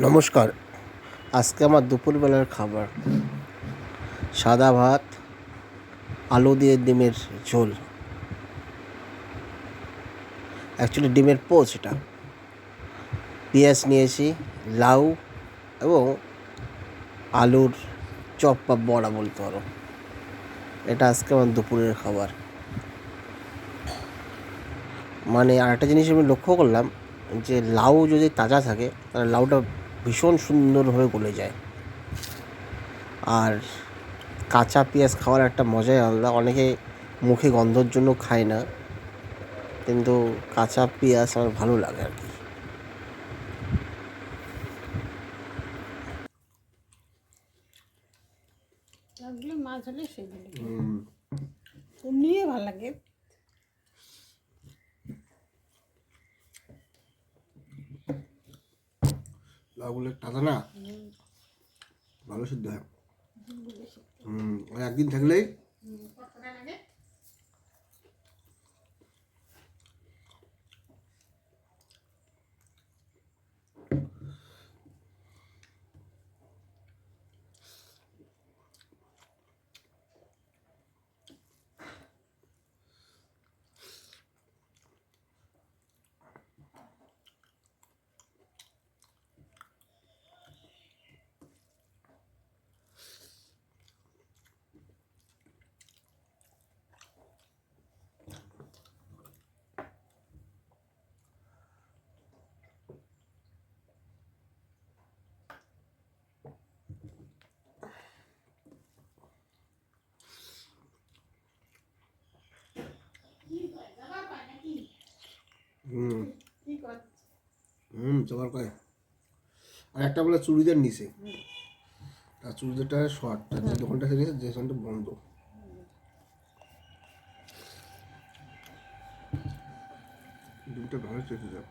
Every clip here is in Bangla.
নমস্কার। আজকে আমার দুপুরবেলার খাবার। সাদা ভাত, আলু দিয়ে ডিমের ঝোল। অ্যাকচুয়ালি ডিমের পোচ এটা। পেঁয়াজ নিয়েছি, লাউ এবং আলুর চপ বা বড়া বলতে পারো। এটা আজকে আমার দুপুরের খাবার। মানে আরেকটা জিনিস আমি লক্ষ্য করলাম যে লাউ যদি তাজা থাকে, তাহলে লাউটা ভীষণ সুন্দরভাবে গলে যায়। আর কাঁচা পেঁয়াজ খাওয়ার একটা মজাই আলাদা। অনেকে মুখে গন্ধর জন্য খায় না, কিন্তু কাঁচা পেঁয়াজ আমার ভালো লাগে আর কি। এমনিই ভালো লাগে। লাউগুলো টাকা না? ভালো সিদ্ধ হয়। হুম একদিন থাকলেই হুম কি কর জোগাড় করে। আর একটা বলে চুড়িদার নিচে আর চুড়িদারটা শর্ট। আর যে দোকানটা থেকে যে দোকানটা বন্ধ। দুটো ভালো চেপে যাও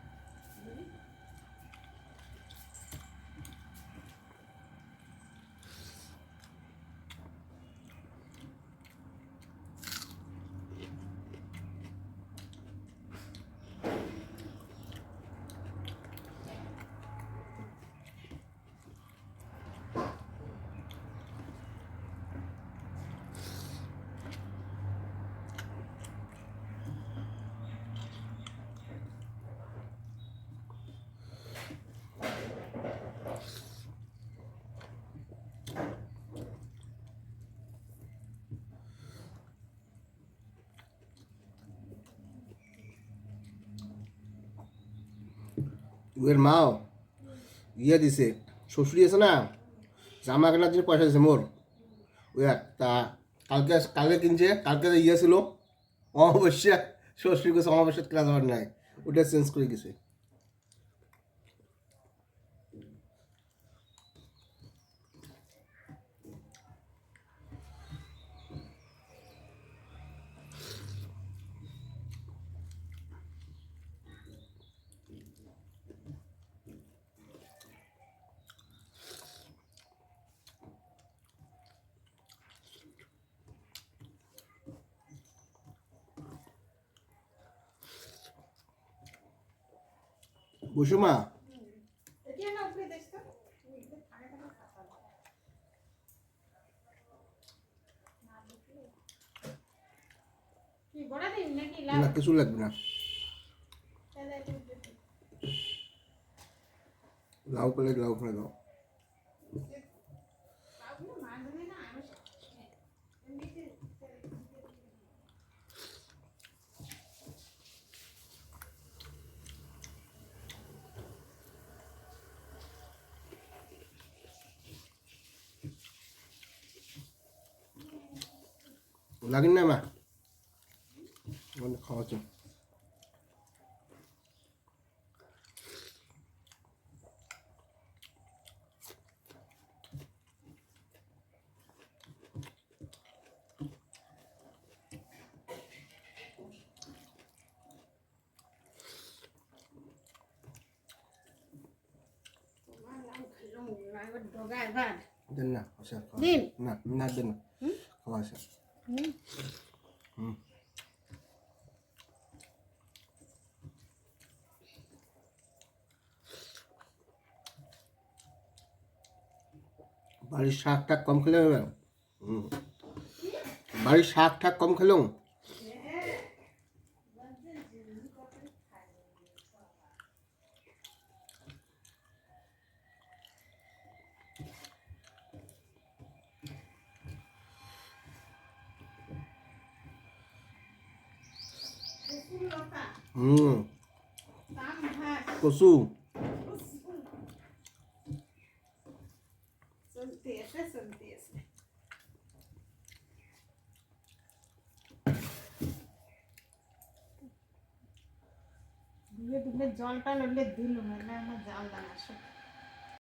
উয়ের মাও। ইয়ে দিছে শ্বশুরি আছে না? জামা কেনার জন্য পয়সা দিছে মোর। ওই তা কালকে কালকে কিনছে, কালকে ইয়ে ছিল, অমাবস্যা শ্বশুরি গেছে অমাবস্যা কেনা যাওয়ার নাই, ওটা চেঞ্জ করে গেছে এটা না কিছু লাগবে না। লাউ পেলে লাউ ফেলে দাও। লাগিন না মা অনেক খাওয়াচ্ছে না। না না। না বাড়ির শাক টাক কম খেলে বাড়ির শাক টাক কম খেলেও হুম কচু চলতে আছে চলতে আছে দুলে দুলে জলটা নইলে দিল না আমার জাল দানা সব